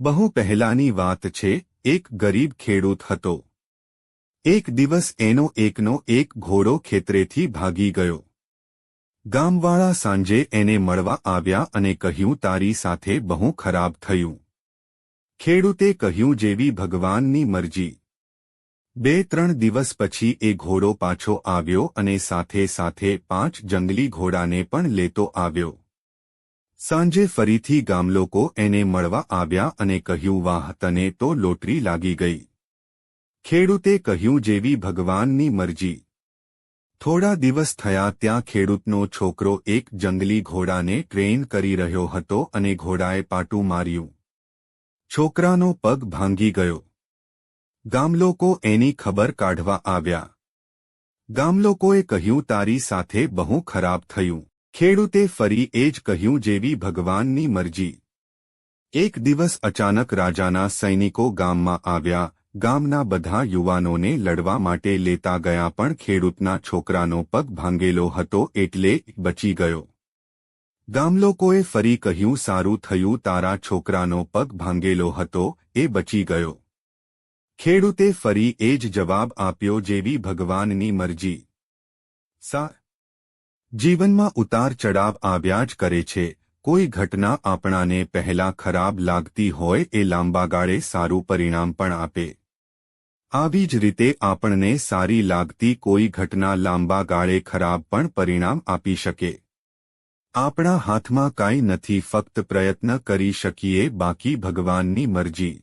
બહુ પહેલાની વાત છે, એક ગરીબ ખેડૂત હતો. એક દિવસ એનો એકનો એક ઘોડો ખેતરેથી ભાગી ગયો. ગામવાળા સાંજે એને મળવા આવ્યા અને કહ્યું, તારી સાથે બહુ ખરાબ થયું. ખેડૂતે કહ્યું, જેવી ભગવાનની મરજી. બે ત્રણ દિવસ પછી એ ઘોડો પાછો આવ્યો અને સાથે સાથે પાંચ જંગલી ઘોડાને પણ લેતો આવ્યો. સાંજે ફરીથી ગામલોકો એને મળવા આવ્યા અને કહ્યું, વાહ, તને તો લોટરી લાગી ગઈ. ખેડૂતે કહ્યું, જેવી ભગવાનની મરજી. થોડા દિવસ થયા, ત્યાં ખેડૂતનો છોકરો એક જંગલી ઘોડાને ટ્રેન કરી રહ્યો હતો અને ઘોડાએ પાટું માર્યું. છોકરાનો પગ ભાંગી ગયો. ગામલોકો એની ખબર કાઢવા આવ્યા. ગામલોકોએ કહ્યું, તારી સાથે બહુ ખરાબ થયું. ખેડૂતે ફરી એ જ કહ્યું જેવી ભગવાનની મરજી. એક દિવસ અચાનક રાજાના સૈનિકો ગામમાં આવ્યા, ગામના બધા યુવાનોને લડવા માટે લેતા ગયા પણ ખેડૂતના છોકરાનો પગ ભાંગેલો હતો એટલે બચી ગયો. ગામલોકોએ ફરી કહ્યું, સારું થયું, તારા છોકરાનો પગ ભાંગેલો હતો, એ બચી ગયો. ખેડૂતે ફરી એ જ જવાબ આપ્યો જેવી ભગવાનની મરજી. સા જીવનમાં ઉતાર ચડાવ આવ્યા જ કરે છે. કોઈ ઘટના આપણાને પહેલા ખરાબ લાગતી હોય એ લાંબા ગાળે સારું પરિણામ પણ આપે. આવી જ રીતે આપણને સારી લાગતી કોઈ ઘટના લાંબા ગાળે ખરાબ પણ પરિણામ આપી શકે. આપણા હાથમાં કાંઈ નથી, ફક્ત પ્રયત્ન કરી શકીએ, બાકી ભગવાનની મરજી.